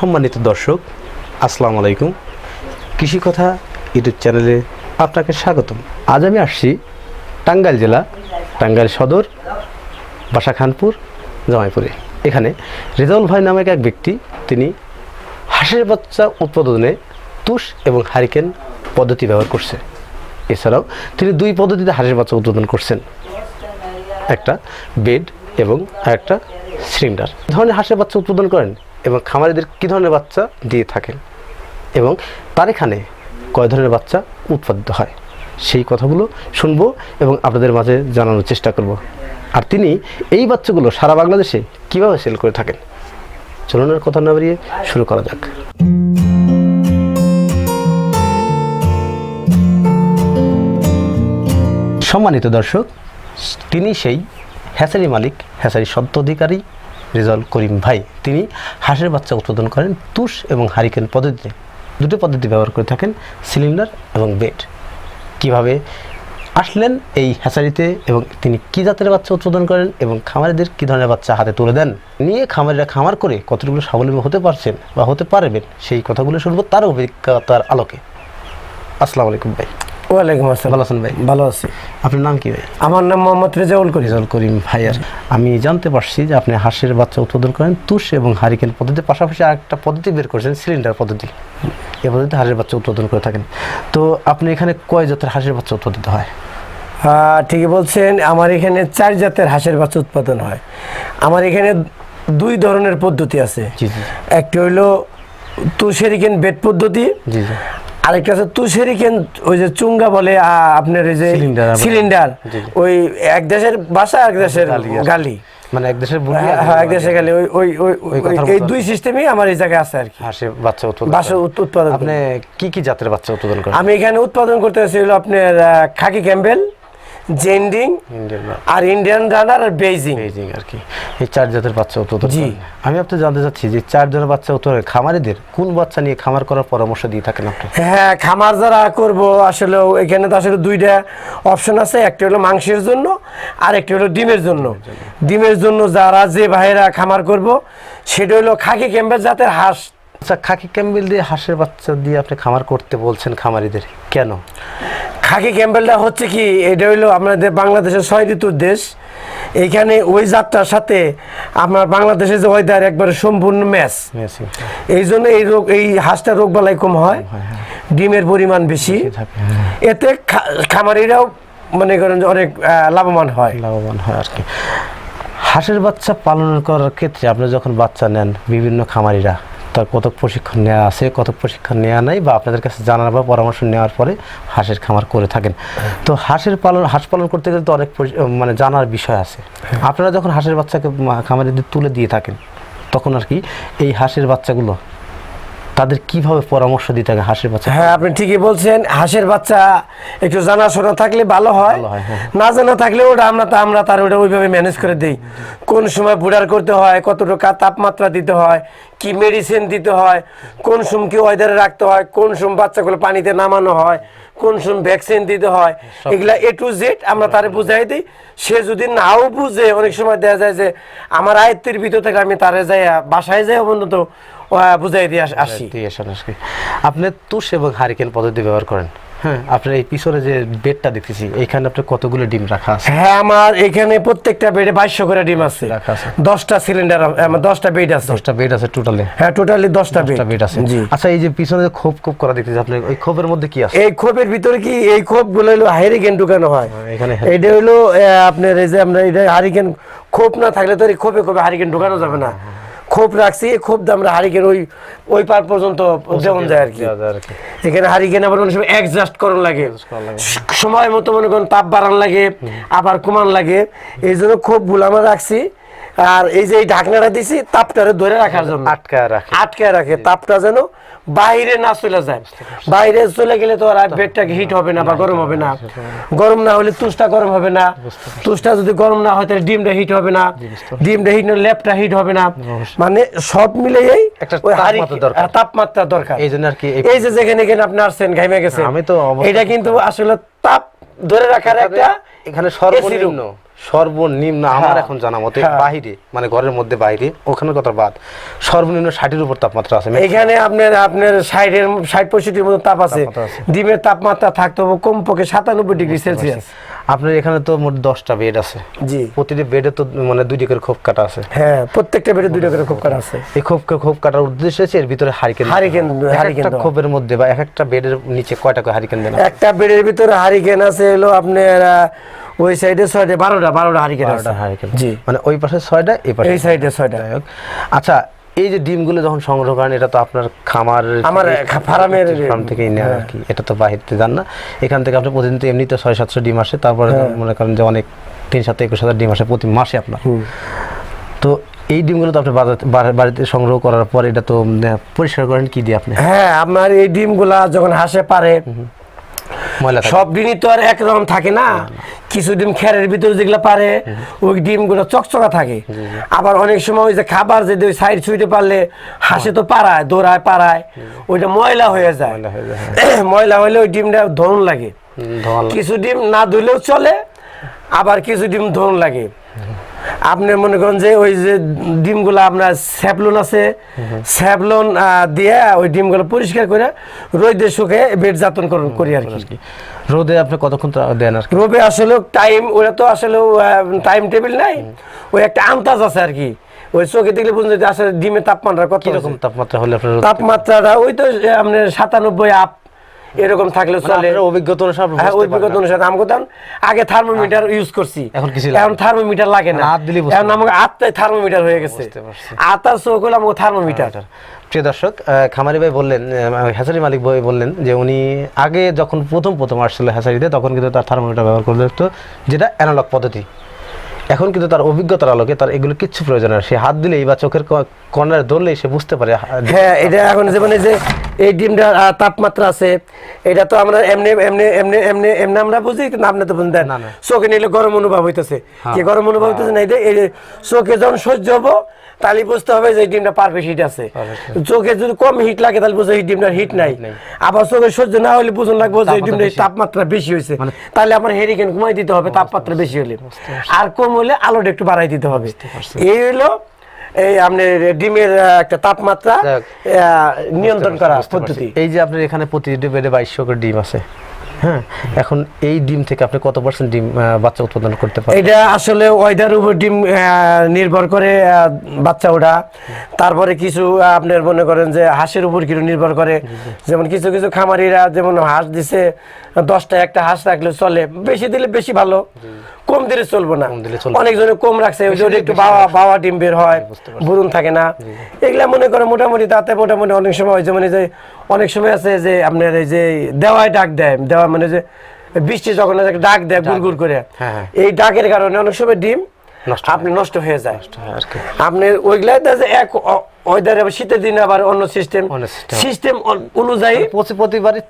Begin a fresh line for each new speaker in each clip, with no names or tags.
সম্মানিত দর্শক, আসসালামু আলাইকুম। কৃষি কথা ইউটিউব চ্যানেলে আপনাকে স্বাগতম। আজ আমি আসছি টাঙ্গাইল জেলা, টাঙ্গাইল সদর বাসা খানপুর জামাইপুরে। এখানে রেজাউল ভাই নামক এক ব্যক্তি, তিনি হাঁসের বাচ্চা উৎপাদনে তুষ এবং হারিকেন পদ্ধতি ব্যবহার করছে। এছাড়াও তিনি দুই পদ্ধতিতে হাঁসের বাচ্চা উৎপাদন করছেন। একটা বেড এবং একটা সিলিন্ডার। ধরনের হাঁসের বাচ্চা উৎপাদন করেন এবং খামারিদের কী ধরনের বাচ্চা দিয়ে থাকেন? এবং তার এখানে কয় ধরনের বাচ্চা উৎপাদিত হয়? সেই কথাগুলো শুনব এবং আপনাদের মাঝে জানানোর চেষ্টা করব। আর তিনি এই বাচ্চাগুলো সারা বাংলাদেশে কীভাবে সেল করে থাকেন? চলুন আর কথা না বাড়িয়ে শুরু করা যাক। সম্মানিত দর্শক, তিনি সেই হ্যাসারি মালিক, হ্যাসারি সত্য অধিকারী রেজাউল করিম ভাই, তিনি হাঁসের বাচ্চা উৎপাদন করেন তুষ এবং হারিকেন পদ্ধতিতে। দুটো পদ্ধতি ব্যবহার করে থাকেন, সিলিন্ডার এবং বেড। কীভাবে আসলেন এই হ্যাচারিতে এবং তিনি কী জাতের বাচ্চা উৎপাদন করেন এবং খামারিদের কী ধরনের বাচ্চা হাতে তুলে দেন? নিয়ে খামারিরা খামার করে কতগুলো স্বাবলম্বী হতে পারছেন বা হতে পারবেন সেই কথাগুলো শুনব তার অভিজ্ঞতার আলোকে। আসসালামু আলাইকুম ভাই।
ওয়ালাইকুম আসসালাম।
ভালো আছেন ভাই?
ভালো আছি।
আপনার নাম কি ভাই?
আমার নাম মোহাম্মদ রেজাউল করিম।
রেজাউল করিম ভাইয়ার আমি জানতে পারছি যে আপনি হাঁসের বাচ্চা উৎপাদন করেন তুষ এবং হারিকেন পদ্ধতির পাশাপাশি আরেকটা পদ্ধতি বের করেছেন সিলিন্ডার পদ্ধতি। এই পদ্ধতিতে হাঁসের বাচ্চা উৎপাদন করে থাকেন। তো আপনি এখানে কয় জাতের হাঁসের বাচ্চা উৎপাদিত হয়?
ঠিকই বলছেন আমার এখানে চার জাতের হাঁসের বাচ্চা উৎপাদন হয়। আমার এখানে দুই ধরনের পদ্ধতি আছে। একটি হইল তুষেরিকেন বেড পদ্ধতি। আরেকটা হচ্ছে তুষেরিকেন ওই যে চুঙ্গা বলে আপনার যে
সিলিন্ডার।
ওই এক দেশের বাসা এক দেশের
গালি মানে এক দেশের
হ্যাঁ, হ্যাঁ, এক দেশের গালি। ওই ওই এই দুই সিস্টেমই আমার এই জায়গায় আছে আর কি।
হাঁসের বাচ্চা উৎপাদন
বাসা উৎপাদন
আপনি কি কি জাতের বাচ্চা উৎপাদন করেন?
আমি এখানে উৎপাদন করতে হলো আপনার খাকি ক্যাম্বেল জেন্ডিং আর ইন্ডিয়ান রানার আর বেইজিং
বেজিং আর কি। এই চার জাতের বাচ্চা উৎপাদন
জি।
আমি আপনি জানতে চাচ্ছি যে চার জনের বাচ্চা উত্তর খামারিদের কোন বাচ্চা নিয়ে খামার করার পরামর্শ দিয়ে থাকেন আপনি?
হ্যাঁ খামার যারা করব আসলে এখানে তো আসলে দুইটা অপশন আছে। একটা হলো মাংসের জন্য আর একটা হলো ডিমের জন্য। ডিমের জন্য। যারা যে ভাইয়েরা খামার করব সেটা হলো খাকি ক্যাম্বেল জাতের হাঁস।
আচ্ছা খাকি ক্যাম্বেল দিয়ে হাঁসের বাচ্চা দিয়ে আপনি খামার করতে বলছেন খামারিদের কেন?
খাকি ক্যাম্বেলটা হচ্ছে কি এটা হইল আমাদের বাংলাদেশের ছয় ঋতুর দেশ। এইখানে ওই জাতটার সাথে আপনার বাংলাদেশের যে ওয়েদার একবারে সম্পূর্ণ ম্যাচ এই জন্য এই রোগ এই হাঁসটা রোগ বালাই কম হয় ডিমের পরিমাণ বেশি। এতে খামারিরাও মনে করেন যে অনেক লাভবান হয়।
লাভবান হয় আর কি। হাঁসের বাচ্চা পালন করার ক্ষেত্রে আপনি যখন বাচ্চা নেন বিভিন্ন খামারিরা তার কত প্রশিক্ষণ নেওয়া আছে কত প্রশিক্ষণ নেওয়া নাই বা আপনাদের কাছে জানার বা পরামর্শ নেওয়ার পরে হাঁসের খামার করে থাকেন। তো হাঁসের পালন হাঁস পালন করতে গেলে তো অনেক মানে জানার বিষয় আছে। আপনারা যখন হাঁসের বাচ্চাকে খামারে তুলে দিয়ে থাকেন তখন আর কি এই হাঁসের বাচ্চাগুলো তাদের কীভাবে পরামর্শ দিতে থাকে হাঁসের বাচ্চা?
হ্যাঁ আপনি ঠিকই বলছেন। হাঁসের বাচ্চা একটু জানাশোনা থাকলে ভালো হয়।
হয়, হ্যাঁ।
না জানা থাকলে ওটা আমরা তা আমরা তার ওটা ওইভাবে ম্যানেজ করে দিই। কোন সময় বুড়ার করতে হয় কতটুকু তাপমাত্রা দিতে হয় কি মেডিসিন দিতে হয় কোন সময় কি ওয়েদারে রাখতে হয় কোন সময় বাচ্চাগুলো পানিতে নামানো হয় কোন সময় ভ্যাকসিন দিতে হয় এগুলা এ টু জেড আমরা তারে বুঝাই দিই। সে যদি নাও বুঝে অনেক সময় দেখা যায় যে আমার আয়ত্তের ভিতর থেকে আমি তারে যাই বাসায় যাই অবনত বুঝাই দিয়ে আসি
দিয়ে আসেন আজকে। আপনি তুষ এবং হারিকেন পদ্ধতি ব্যবহার করেন। হ্যাঁ। আপনার এই পিছনে যে বেডটা দেখতেছি আপনার কতগুলো ডিম রাখা আছে?
হ্যাঁ আমার এখানে প্রত্যেকটা বেডে বাইশশো করে ডিম আছে।
রাখা আছে।
দশটা সিলিন্ডার আমার দশটা বেড আছে।
দশটা বেড আছে টোটালে
হ্যাঁ টোটালি দশটা বেড।
বেড আছে। আচ্ছা এই যে পিছনে যে খোপ খোপ করা দেখতেছি আপনি ওই খোপের মধ্যে কি আছে?
এই খোপের ভিতরে কি এই খোপগুলো হলো হারিকেন ঢুকানো হয়?
এখানে
এইটা হলো আপনার এই যে আমরা এটা হারিকেন খোপ না থাকলে তো এই খোপে খোপে হারিকেন ঢুকানো যাবে না। খোপ রাখছি এই খোপ দিয়ে আমরা হারিকেন ওই ওই পার পর্যন্ত যেমন যায় আর কি। এখানে হারিকেন আবার অনেক সময় অ্যাডজাস্ট করার লাগে।
লাগে।
সময় মতো মনে করেন তাপ বাড়ান লাগে আবার কমান লাগে। এই জন্য খুব ভুল আমরা রাখছি। আর এই যে এই ঢাকনাটা দিছি তাপটারে ধরে রাখার জন্য।
আটকায় রাখে।
আটকে রাখে তাপটা যেন বাইরে না চলে যায়। বাইরে চলে গেলে তো আর বেডটাকে হিট হবে না বা গরম হবে না। গরম না হলে তুষটা গরম হবে না। তুষটা যদি গরম না হয় তাহলে ডিমটা হিট হবে না। ডিমটা হিট না ল্যাপটা হিট হবে না। মানে সব মিলেই
একটা তাপমাত্রা দরকার। এই জন্য আর কি এই-
এই যে যেখানে এখানে আপনি আসছেন ঘাইমে গেছেন
আমি তো
এটা কিন্তু আসলে তাপ ধরে রাখার একটা
এখানে সর্বনিম্ন সর্বনিম্ন আমার
হ্যাঁ।
এখন জানা মতে
হ্যাঁ।
বাহিরে মানে ঘরের মধ্যে বাইরে ওখানে কথা বাদ সর্বনিম্ন ষাটের উপর তাপমাত্রা আছে
এখানে আপনার আপনার ষাটের ষাট পঁয়ষট্টির মতো তাপ আছে। ডিমের তাপমাত্রা থাকতে হবে কমপক্ষে সাতানব্বই ডিগ্রি সেলসিয়াস
আপনার এখানে তো মোট দশটা বেড আছে।
জি।
প্রতিটি বেডে তো মানে দুই দিকের খোপ কাটা আছে।
হ্যাঁ প্রত্যেকটা বেডে দুইটা করে খুব কাটা আছে।
এই খোপ খোপ কাটার উদ্দেশ্য হচ্ছে এর ভিতরে হারিকেন
হারিকেন- হারিকেন
খোপের মধ্যে বা এক একটা বেডের নিচে কয়টা করে হারিকেন দেন?
একটা বেডের ভিতরে হারিকেন আছে হলো আপনার ওই সাইডে ছয়টা বারোটা বারোটা হারিকেন
বারোটা হারিকেন
জি।
মানে ওই পাশে ছয়টা এই পাশে
এই সাইডে ছয়টা।
আচ্ছা এই যে ডিমগুলো যখন সংগ্রহ করেন এটা তো আপনার খামার
আমার ফার্মের-
ফার্ম থেকেই নেন আর কি। এটা তো বাহিরতে যান না। এখান থেকে আপনি প্রতিদিন তো এমনিতে ছয় সাতশো ডিম আসে। তারপরে
হ্যাঁ।
মনে করেন যে অনেক তিন সাত একুশ হাজার ডিম আসে প্রতি মাসে আপনার। তো এই ডিমগুলো তো আপনি বাড়িতে সংগ্রহ করার পর এটা তো পরিষ্কার করেন কি দিয়ে আপনি?
হ্যাঁ আপনার এই ডিমগুলা যখন হাসে পারে
থাকে।
সব ডিমই তো আর একরকম থাকে না। কিছু ডিম খেরের ভিতরে যেগুলো পারে ওই ডিমগুলো চকচকা থাকে। আবার অনেক সময় ওই যে খাবার যদি ওই সাইড ছুঁইতে পারলে হাসে তো পারায় দৌড়ায় পারায় ওইটা ময়লা হয়ে যায়।
ময়লা যায়, হ্যাঁ।
হলে ওই ডিমটা ধরুন লাগে।
লাগে।
কিছু ডিম না ধুলেও চলে আবার কিছু ডিম ধরুন লাগে। আপনি মনে করেন যে ওই যে ডিমগুলো আপনার স্যাপলন আছে স্যাপলন দিয়ে ওই ডিমগুলো পরিষ্কার করে রোদে শুকে বেড যাতন করি আর কি।
রোদে আপনি কতক্ষণ দেন আর
রোবে আসলে টাইম ওরা তো আসলে টাইম টেবিল নাই ওই একটা আন্দাজ আছে আর কি। ওই চোখে দেখলে বুঝতে আসলে ডিমের তাপমাত্রা কত
কীরকম
আছে।
তাপমাত্রা হলে আপনার
তাপমাত্রাটা ওই তো আপনার সাতানব্বই আপ এরকম থাকলে
মানে
চলে।
অভিজ্ঞতা অনুসারে
হ্যাঁ
পারেন।
অনুসারে। আমাকে তখন আগে থার্মোমিটার ইউজ করছি।
এখন কিছু
এখন থার্মোমিটার লাগে না।
হাত দিলেই
এখন আমাকে আত্মায় থার্মোমিটার হয়ে গেছে। আত্মার চোখ হলো আমাকে থার্মোমিটার
প্রিয় দর্শক খামারি ভাই বললেন হ্যাচারি মালিক ভাই বললেন যে উনি আগে যখন প্রথম প্রথম আসছিল হ্যাচারিতে তখন কিন্তু তার থার্মোমিটার ব্যবহার করে যেটা অ্যানালগ পদ্ধতি। এখন কিন্তু তার অভিজ্ঞতার আলোকে তার এগুলো কিচ্ছু প্রয়োজন হয় সে হাত দিলেই বা চোখের কর্নারে ধরলেই সে বুঝতে পারে।
হ্যাঁ এটা এখন যে মানে যে এই ডিমটার তাপমাত্রা আছে এটা তো আমরা এমনি এমনি এমনি এমনি এমনি আমরা বুঝি কিন্তু আপনি তো বুঝতেন
না, হ্যাঁ।
চোখে নিলে গরম অনুভব হইতেছে। কি গরম অনুভব হইতেছে না? যে চোখে যখন সহ্য হব তাহলে বুঝতে হবে যে ডিমটা পারফেক্ট হিট আছে। চোখে যদি কম হিট লাগে তাহলে বুঝতে ডিমটার হিট নাই। আবার চোখে সহ্য না হলে বুঝুন লাগবো যে
তাপমাত্রা
ডিমটার
বেশি।
তাপমাত্রা বেশি হয়েছে।
মানে-
তাহলে আমার হেরিকেন কমাই দিতে হবে তাপমাত্রা বেশি হলে। আর কম হলে আলোটা একটু বাড়াই দিতে হবে। এই হলো এই আপনার ডিমের একটা তাপমাত্রা নিয়ন্ত্রণ করা পদ্ধতি।
এই যে আপনার এখানে প্রতিটি বেডে বাইশশো করে ডিম আছে। হ্যাঁ এখন এই ডিম থেকে আপনি কত পার্সেন্ট ডিম বাচ্চা উৎপাদন করতে পারেন
এটা আসলে ওয়েদার উপর ডিম নির্ভর করে বাচ্চা ওঠা। তারপরে কিছু আপনার মনে করেন যে হাঁসের উপর কিছু নির্ভর করে। যেমন কিছু কিছু খামারিরা যেমন হাঁস দিছে দশটা একটা হাঁস রাখলে চলে। বেশি দিলে বেশি ভালো কম দিলে চলবো না। অনেকজনে কম রাখছে একটু বাবা বাবা ডিম বের হয় বুরুন থাকে না। এগুলা মনে করে মোটামুটি তাতে মোটামুটি অনেক সময় যেমন মানে যে অনেক সময় আছে যে আপনার এই যে দেওয়ায় ডাক দেয় দেওয়া মানে যে বৃষ্টি যখন ডাক দেয় গুড় গুড় করে।
হ্যাঁ, হ্যাঁ।
এই ডাকের কারণে অনেক সময় ডিম আপনি নষ্ট হয়ে যায়। আপনি ওইগুলাই যে এক ওয়েদারে শীতের দিনে আবার অন্য সিস্টেম সিস্টেম অনুযায়ী
প্রতি- প্রতিবারই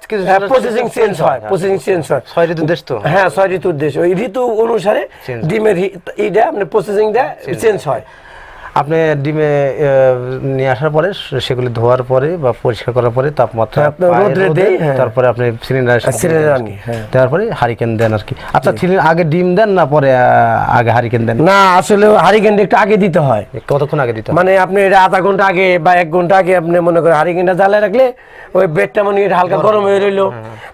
প্রসেসিং চেঞ্জ হয় প্রসেসিং চেঞ্জ হয়।
ছয় ঋতুর দেশ তো।
হ্যাঁ ছয় ঋতুর দেশ। ওই ঋতু অনুসারে। ডিমের এইটা আপনার প্রসেসিংটা চেঞ্জ হয়।
আপনি ডিমে নিয়ে আসার পরে সেগুলি ধোয়ার পরে বা পরিষ্কার করার পরে তাপমাত্রা
হ্যাঁ, হ্যাঁ।
তারপরে আপনি সিলিন্ডার
সিলিন্ডারে আনি, হ্যাঁ।
দেওয়ার পরে হারিকেন দেন আর কি। আচ্ছা সিলিন্ডার আগে ডিম দেন না পরে আগে হারিকেন দেন?
না আসলে হারিকেনটা একটু আগে দিতে হয়।
কতক্ষণ আগে দিতে?
মানে আপনি এটা আধা ঘণ্টা আগে বা এক ঘণ্টা আগে আপনি মনে করেন হারিকেনটা জ্বালায় রাখলে ওই বেডটা মনে হয় হালকা গরম হয়ে রইল।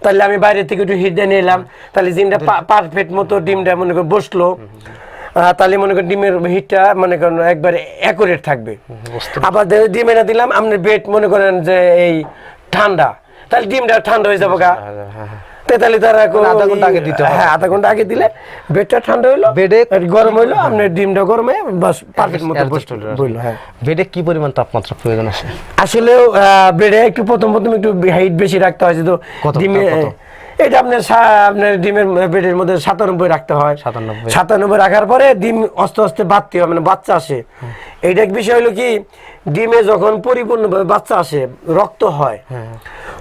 তাহলে আমি বাইরে থেকে একটু হিট দিয়ে নিলাম। তাহলে ডিমটা পারফেক্ট মতো ডিমটা মনে করেন বসল। তাহলে মনে করেন ডিমের হিটটা মনে করেন একবারে অ্যাকুরেট থাকবে। আবার ডিম এনে দিলাম আপনার বেড মনে করেন যে এই ঠান্ডা। তাহলে ডিমটা ঠান্ডা হয়ে যাব গা।
হ্যাঁ, হ্যাঁ।
তারা
মানে আধা ঘণ্টা আগে দিতে।
হ্যাঁ আধা ঘণ্টা আগে দিলে বেডটা ঠান্ডা হইল।
বেডে-
গরম হইল আপনার ডিমটা গরম হয়ে বাস পারফেক্ট মতো বসল হ্যাঁ
বেডে কি পরিমাণ তাপমাত্রা প্রয়োজন আছে?
আসলেও বেড়ে একটু প্রথম প্রথম একটু হাইট বেশি রাখতে হয় যেহেতু ডিমে? এটা আপনার আপনার ডিমের পেটের মধ্যে সাতানব্বই রাখতে হয়।
97
সাতানব্বই রাখার পরে ডিম আস্তে আস্তে বাড়তে হয় মানে বাচ্চা আসে। এইটা এক বিষয় হলো কি ডিমে যখন পরিপূর্ণভাবে বাচ্চা আসে রক্ত হয়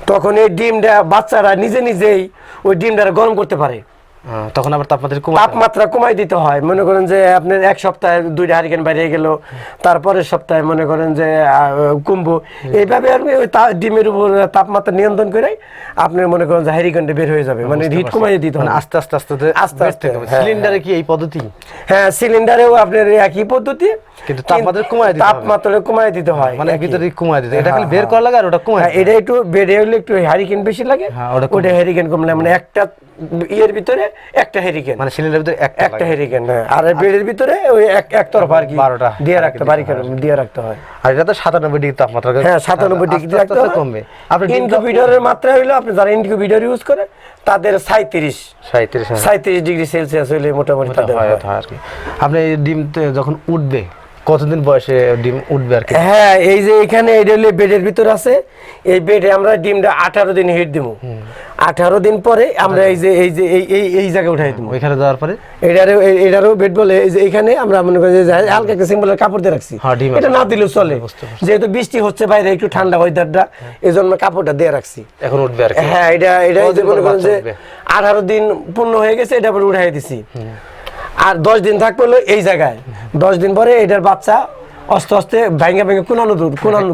তখন এই ডিমটা বাচ্চারা নিজে নিজেই ওই ডিমটা গরম করতে পারে।
হ্যাঁ, তখন আবার তাপমাত্রা কমে
তাপমাত্রা কমাই দিতে হয়। মনে করেন যে আপনার এক সপ্তাহে দুইটা হারিকেন বাইরে গেল তারপরের সপ্তাহে মনে করেন যে কমবো। এইভাবে আর ওই ডিমের উপর তাপমাত্রা নিয়ন্ত্রণ করে আপনার মনে করেন যে হারিকেনটা বের হয়ে যাবে। মানে হিট কমাই দিতে
মানে
হবে।
আস্তে আস্তে আস্তে
আস্তে আস্তে, হ্যাঁ,
সিলিন্ডারে কি এই পদ্ধতি?
হ্যাঁ সিলিন্ডারেও আপনার একই পদ্ধতি।
কিন্তু তাপমাত্রা কমায় দিতে।
তাপমাত্রা কমাই দিতে হয়।
মানে ভিতরে কমায় দিতে এটা খালি
হ্যাঁ,
বের করা লাগে আর ওটা কমায়
হ্যাঁ, এটা একটু বেড়ে হলে একটু হ্যারিকেন বেশি লাগে।
হ্যাঁ, ওটা কম।
ওটা হ্যারিকেন কম লাগে মানে একটা ইয়ের ভিতরে একটা হেরিকেন
মানে সিলিন্ডারের ভিতরে একটা
হেরিকেন হ্যাঁ। আর বেডের ভিতরে ওই এক একতরফা আর কি
বারোটা
দিয়ে রাখতে পারি দিয়ে রাখতে হয়।
আর এটা তো সাতানব্বই ডিগ্রি তাপমাত্রা।
হ্যাঁ সাতানব্বই ডিগ্রি রাখতে হয়।
কমবে। আপনি
ইনকিউবিটরের মাত্রা হইল আপনি যারা ইনকিউবিটর ইউজ করে তাদের সাঁত্রিশ
সাঁত্রিশ হ্যাঁ।
সাঁত্রিশ ডিগ্রি সেলসিয়াস হইলে মোটামুটি তাদের
হয়। ওটা আর কি। আপনি ডিম যখন উঠবে কতদিন বয়সে ডিম উঠবে আর কি?
হ্যাঁ এই যে এখানে এটা হলে বেডের ভিতর আছে এই বেডে আমরা ডিমটা আঠারো দিন হিট দিব আঠারো দিন পরে আমরা এই যে এই যে এই এই এই জায়গায় উঠাই দিব
ওইখানে যাওয়ার পরে?
এটারও এটারও বেড বলে এই যে এখানে আমরা মনে করি যে হালকা একটা সিম্বলের কাপড় দিয়ে রাখছি।
হ্যাঁ,
এটা না দিলেও চলে। যেহেতু বৃষ্টি হচ্ছে বাইরে একটু ঠান্ডা ওয়েদারটা এই জন্য কাপড়টা দিয়ে রাখছি।
এখন উঠবে আর কি।
হ্যাঁ এটা এটা যে মনে করেন যে? আঠারো দিন পূর্ণ হয়ে গেছে এটা পরে উঠাই দিছি। আর দশ দিন থাকবে হলো এই জায়গায়। দশ দিন পরে এটার বাচ্চা আস্তে আস্তে ভাঙ্গা ভেঙে কোনানো দূর কোনানো?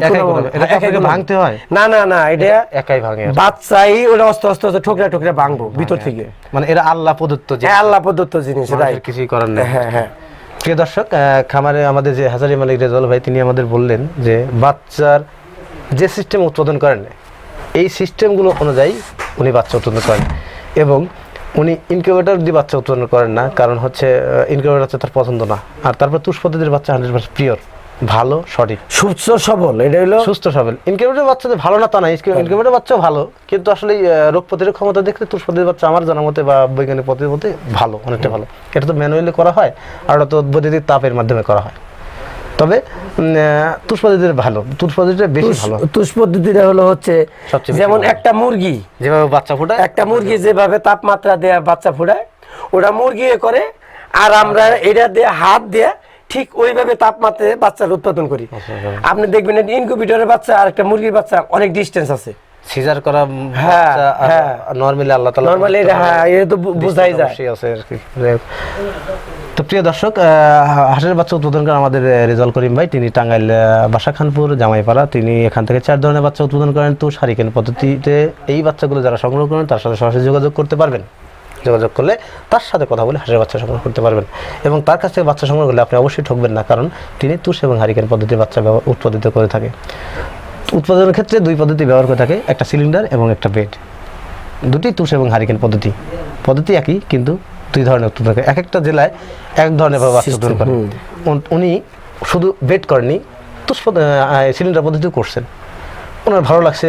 এটা। ভাঙতে হয়?
না না না এটা
একাই ভাঙে।
বাচ্চাই ওটা আস্তে আস্তে আস্তে ঠোকরা ঠোকরা ভাঙবো ভিতর থেকে।
মানে এরা আল্লাহ প্রদত্ত যে
হ্যাঁ আল্লাহ প্রদত্ত জিনিস
মানুষের
রাইট
কিছুই করার নেই।
হ্যাঁ হ্যাঁ।
প্রিয় দর্শক খামারে আমাদের যে হাজারি মালিক রেজাল ভাই তিনি আমাদের বললেন যে বাচ্চার যে সিস্টেম উৎপাদন করেন এই সিস্টেমগুলো অনুযায়ী উনি বাচ্চা উৎপাদন করেন। এবং উনি ইনকিউবেটর দিয়ে বাচ্চা উৎপাদন করেন না কারণ হচ্ছে ইনকিউবেটর হচ্ছে তার পছন্দ না। আর তারপর তুষ পদ্ধতির বাচ্চা হান্ড্রেড পার্সেন্ট পিওর ভালো সঠিক।
সুস্থ সবল এটা হলো
সুস্থ সবল। ইনকিউবেটর বাচ্চা ভালো না তা না ইনকিউবেটর বাচ্চাও ভালো কিন্তু আসলে রোগ প্রতিরোধ ক্ষমতা দেখলে তুষ পদ্ধতির বাচ্চা আমার জানা মতে বা বৈজ্ঞানিক পদ্ধতির মতে ভালো অনেকটা ভালো। এটা তো ম্যানুয়ালি করা হয় আর ওটা তো বৈদ্যুতিক তাপের মাধ্যমে করা হয়। তবে তুষ পদ্ধতির ভালো। তুষ পদ্ধতিটা বেশি ভালো।
তুষ পদ্ধতিটা হলো হচ্ছে যেমন একটা মুরগি।
যেভাবে বাচ্চা ফোটায়।
একটা মুরগি যেভাবে তাপমাত্রা দেয়া বাচ্চা ফুটায় ওটা মুরগি করে আর আমরা এটা দিয়ে হাত দিয়ে ঠিক ওইভাবে তাপমাত্রায় বাচ্চার উৎপাদন করি। আপনি দেখবেন ইনকিউবেটরের বাচ্চা আর একটা মুরগির বাচ্চা অনেক ডিস্টেন্স আছে।
সিজার করা
হ্যাঁ, হ্যাঁ।
নর্মালি আল্লাহ তাআলা
নর্মালি হ্যাঁ
হয়।
এটা তো বোঝাই যায়।
আছে আর কি। তো প্রিয় দর্শক হাঁসের বাচ্চা উৎপাদন করেন আমাদের রেজাল করিম ভাই তিনি টাঙ্গাইল আহ, বাসাখানপুর জামাইপাড়া তিনি এখান থেকে চার ধরনের বাচ্চা উৎপাদন করেন। তো সারিকেন পদ্ধতিতে এই বাচ্চাগুলো যারা সংগ্রহ করেন তার সাথে সরাসরি যোগাযোগ করতে পারবেন। যোগাযোগ করলে তার সাথে কথা বলে হাঁসের বাচ্চা সংগ্রহ করতে পারবেন। এবং তার কাছ থেকে বাচ্চা সংগ্রহ করলে আপনি অবশ্যই ঠকবেন না কারণ তিনি তুষ এবং হারিকেন পদ্ধতির বাচ্চা উৎপাদিত করে থাকে। উৎপাদনের ক্ষেত্রে দুই পদ্ধতি ব্যবহার করে থাকে একটা সিলিন্ডার এবং একটা বেড। দুটি তুষ এবং হারিকেন পদ্ধতি। পদ্ধতি একই কিন্তু দুই ধরনের উৎপাদন করে এক একটা জেলায় এক ধরনের ভাবে বাচ্চা উৎপাদন করে। উনি শুধু বেড করেনি তুষ সিলিন্ডার পদ্ধতিও করছেন। ওনার ভালো লাগছে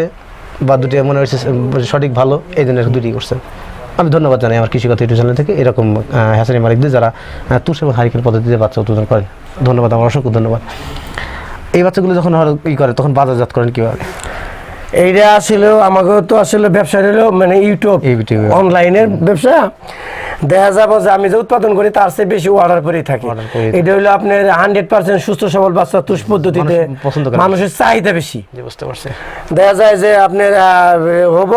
বা দুটি মনে হয়েছে সঠিক ভালো এই জন্য দুটি করছেন। আমি ধন্যবাদ জানাই আমার কৃষিগত ইউটিউব চ্যানেল থেকে এরকম হ্যাসারি মালিকদের যারা তুষ এবং হারিকেন পদ্ধতিতে বাচ্চা উৎপাদন করেন। ধন্যবাদ আমার অসংখ্য ধন্যবাদ। এই বাচ্চাগুলো যখন ই করে তখন বাজারজাত করেন কীভাবে?
এইটা আসলে আমাকে তো আসলে ব্যবসা হলো মানে ইউটিউব। অনলাইনের ব্যবসা। দেখা যাব যে আমি যে উৎপাদন করি তার চেয়ে বেশি অর্ডার করেই থাকি। এটা হলো আপনার হান্ড্রেড পার্সেন্ট সুস্থ সবল বাচ্চা তুষ পদ্ধতিতে
করে।
মানুষের চাহিদা বেশি।
বুঝতে পারছি।
দেখা যায় যে আপনার হব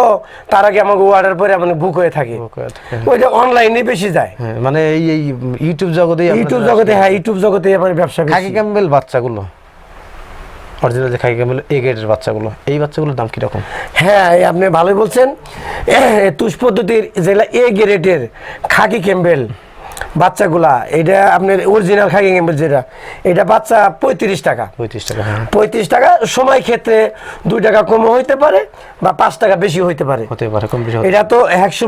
তার আগে আমাকে অর্ডার পরে মানে বুক হয়ে থাকে। ওইটা অনলাইনে বেশি যায়।
হ্যাঁ মানে এই ইউটিউব জগতে
ইউটিউব জগতে হ্যাঁ ইউটিউব জগতে আমার ব্যবসা।
খাকি ক্যাম্বেল বাচ্চাগুলো। অরিজিনাল যে খাকি ক্যাম্বেল এ গ্রেডের বাচ্চাগুলো এই বাচ্চাগুলোর দাম কীরকম?
হ্যাঁ আপনি ভালোই বলছেন। তুষ পদ্ধতির যেগুলা এ গ্রেডের খাকি ক্যাম্বেল বাচ্চাগুলা এটা আপনার অরিজিনাল খাকি ক্যাম্বেল যেটা এটা বাচ্চা পঁয়ত্রিশ টাকা।
পঁয়ত্রিশ টাকা হ্যাঁ।
পঁয়ত্রিশ টাকা সময় ক্ষেত্রে দুই টাকা কমও হইতে পারে বা পাঁচ টাকা বেশি হইতে পারে।
হতে পারে কম বেশি
এটা তো একশো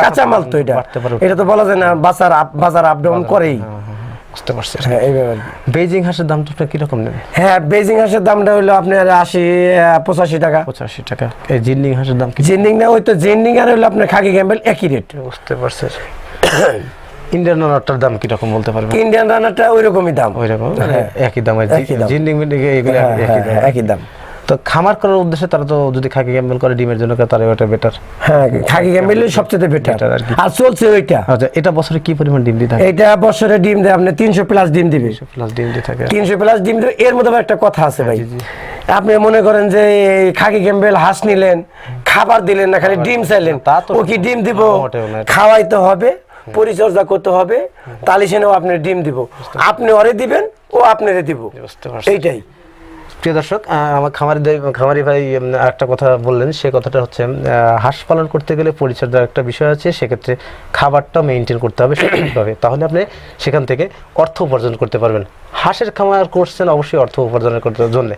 কাঁচামাল তো,
এটা। এটা তো বলা যায় না বাজার আপ- বাজার আপ ডাউন করেই।
হ্যাঁ, হ্যাঁ, বুঝতে পারছি।
হ্যাঁ এইভাবে
বেজিং হাঁসের দামটা আপনার কীরকম নেন
হ্যাঁ বেজিং হাঁসের দামটা হলো আপনার আশি পঁচাশি টাকা।
পঁচাশি টাকা। এই জিন্ডিং হাঁসের দাম
জিন্ডিং না ওই তো জিন্ডিং আর হলো আপনার খাকি ক্যাম্বেল একই রেট
বুঝতে পারছি। ইন্ডিয়ান রানারটার দাম কীরকম বলতে পারবেন?
ইন্ডিয়ান রানারটা ওই রকমই দাম।
ওই রকম
হ্যাঁ।
একই দাম। জিন্ডিং মিন্ডিং এগুলো একই দাম।
একই দাম।
তো খামার করার উদ্দেশ্যে তারা তো যদি খাকি ক্যাম্বেল করে ডিমের জন্য তারা ওটা বেটার
হ্যাঁ খাকি ক্যাম্বেল সবচেয়ে বেটার
আর কি।
আর চলছে ওইটা।
আচ্ছা এটা বছরে কি পরিমাণ ডিম দিয়ে থাকে?
এটা বছরে ডিম দেয় আপনি তিনশো প্লাস ডিম দিবে।
প্লাস ডিম দিয়ে থাকে।
তিনশো প্লাস ডিম দেবে। এর মধ্যে একটা কথা আছে ভাই। আপনি মনে করেন যে খাকি ক্যাম্বেল হাঁস নিলেন খাবার দিলেন না খালি ডিম চাইলেন
তা তো
ও কি ডিম দিব?
না।
খাওয়াইতে হবে পরিচর্যা করতে হবে তাহলে সেনেও আপনি ডিম দিব। আপনি ওরে দিবেন ও আপনারে দিব। এইটাই।
প্রিয় দর্শক আমার খামারি খামারি ভাই একটা কথা বললেন, সে কথাটা হচ্ছে হাঁস পালন করতে গেলে পরিচর্যার একটা বিষয় আছে, সেক্ষেত্রে খাবারটা মেনটেন করতে হবে সঠিকভাবে। তাহলে আপনি সেখান থেকে অর্থ উপার্জন করতে পারবেন। হাঁসের খামার করছেন, অবশ্যই অর্থ উপার্জনের করতে জন্য।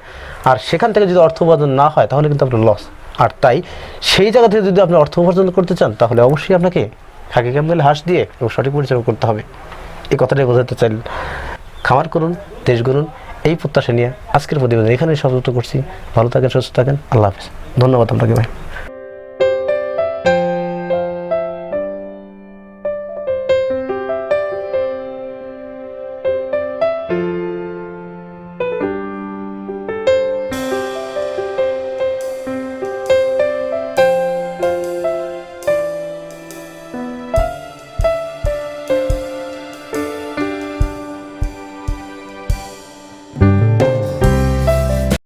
আর সেখান থেকে যদি অর্থ উপার্জন না হয়, তাহলে কিন্তু আপনার লস আর তাই সেই জায়গা থেকে যদি আপনি অর্থ উপার্জন করতে চান, তাহলে অবশ্যই আপনাকে খাকি ক্যাম্পেল হাঁস দিয়ে এবং সঠিক পরিচর্যা করতে হবে। এই কথাটাই বোঝাতে চাইলেন খামার করুন, দেশ গড়ুন এই প্রত্যাশা নিয়ে আজকের প্রতিবেদন এখানে সমাপ্ত করছি। ভালো থাকেন, সুস্থ থাকেন। আল্লাহ হাফিজ। ধন্যবাদ আপনাকে ভাই।